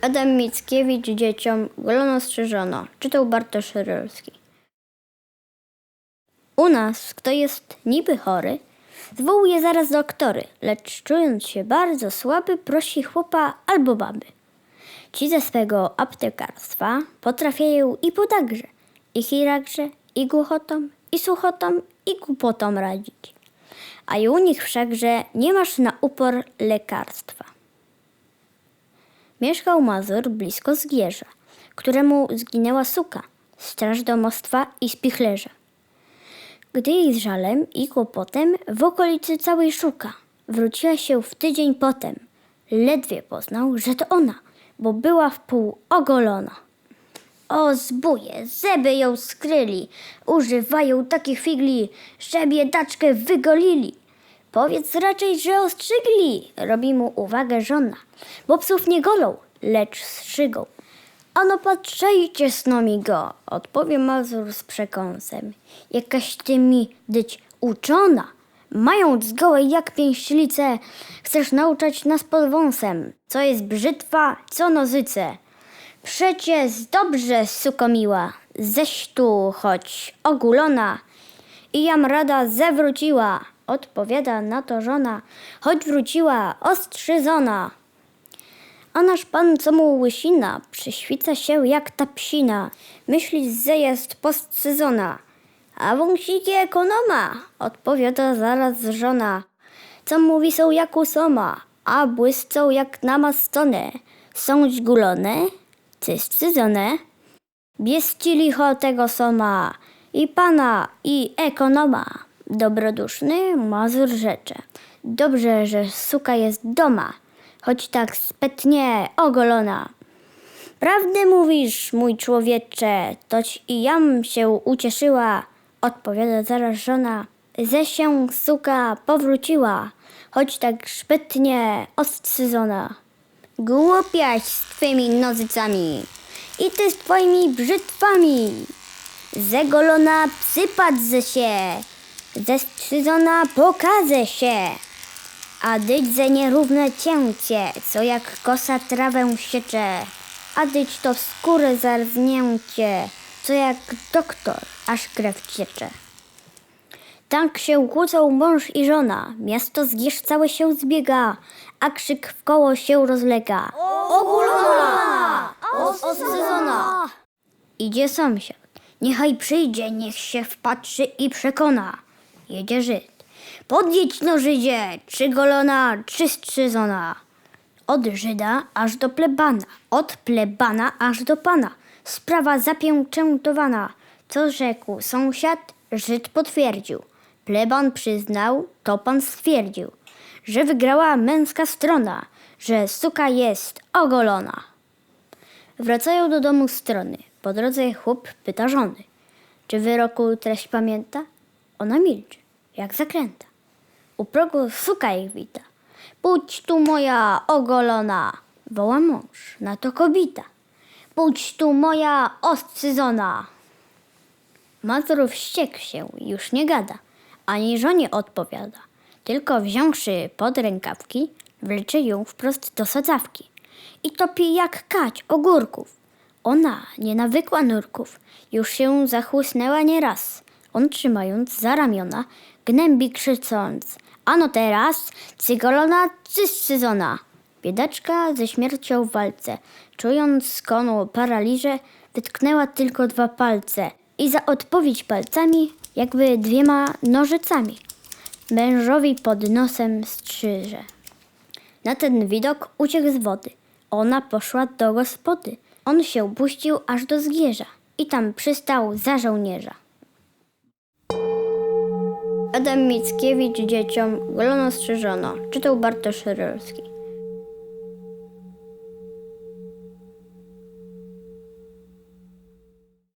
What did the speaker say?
Adam Mickiewicz dzieciom golono strzyżono. Czytał Bartosz Rylski. U nas, kto jest niby chory, zwołuje zaraz doktory, lecz czując się bardzo słaby, prosi chłopa albo baby. Ci ze swego aptekarstwa potrafiają i podagrze, i chiragrze, i głuchotom, i suchotom, i głupotom radzić. A i u nich wszakże nie masz na upor lekarstwa. Mieszkał Mazur blisko Zgierza, któremu zginęła suka, straż domostwa i spichlerza. Gdy jej z żalem i kłopotem w okolicy całej szuka, wróciła się w tydzień potem. Ledwie poznał, że to ona, bo była w pół ogolona. O zbóje, zeby ją skryli, używają takich figli, że biedaczkę wygolili. Powiedz raczej, że ostrzygli, robi mu uwagę żona, bo psów nie golą, lecz strzygą. Ano patrzejcie snomi go, odpowie Mazur z przekąsem. Jakaś ty mi dyć uczona. Mając gołe jak pięślice, chcesz nauczać nas pod wąsem, co jest brzytwa, co nozyce. Przecie dobrze, suko miła, ześ tu choć ogulona. I jam rada zewróciła, odpowiada na to żona, choć wróciła ostrzyzona. A nasz pan, co mu łysina, przyświca się jak ta psina. Myśli, że jest postsezona. A wąsiki ekonoma, odpowiada zaraz żona. Co mówi są jak usoma, a błyscą jak namastone. Są źgulone, cyscyzone. Bieści licho tego soma, i pana, i ekonoma. Dobroduszny Mazur rzecze. Dobrze, że suka jest doma, choć tak spetnie ogolona. Prawdę mówisz, mój człowiecze, toć i jam się ucieszyła, odpowiada zaraz żona. Ze się suka powróciła, choć tak szpetnie oscyzona. Głupiaś z twymi nozycami i ty z twoimi brzytwami. Zegolona psypadze się, zestrzyzona pokaże się. A dydze nierówne cięcie, co jak kosa trawę siecze. A dyć to w skórę zarznięcie, co jak doktor, aż krew ciecze. Tak się kłócą mąż i żona, miasto zgierz całe się zbiega, a krzyk w koło się rozlega. Ogulona! Oscyzona! Idzie sąsiad. Niechaj przyjdzie, niech się wpatrzy i przekona. Jedzie Żyd. Podjedź no Żydzie, czy golona, czy strzyzona. Od Żyda aż do plebana, od plebana aż do pana. Sprawa zapięczętowana. Co rzekł sąsiad, Żyd potwierdził. Pleban przyznał, to pan stwierdził, że wygrała męska strona, że suka jest ogolona. Wracają do domu strony. Po drodze chłop pyta żony. Czy wyroku treść pamięta? Ona milczy, jak zakręta. U progu suka ich wita. Pójdź tu moja ogolona, woła mąż, na to kobita. Pójdź tu moja oscyzona. Mazur wściekł się, już nie gada, ani żonie odpowiada. Tylko wziąwszy pod rękawki, wlecze ją wprost do sadzawki i topi jak kać ogórków. Ona, nie nawykła nurków, już się zachłysnęła nieraz. On trzymając za ramiona, gnębi krzycząc. Ano teraz, cygolona, cyscyzona. Biedaczka ze śmiercią w walce, czując z konu paraliże, wytknęła tylko dwa palce i za odpowiedź palcami, jakby dwiema nożycami. Mężowi pod nosem strzyże. Na ten widok uciekł z wody. Ona poszła do gospody. On się puścił aż do zgierza i tam przystał za żołnierza. Adam Mickiewicz dzieciom golono strzyżono. Czytał Bartosz Rylski.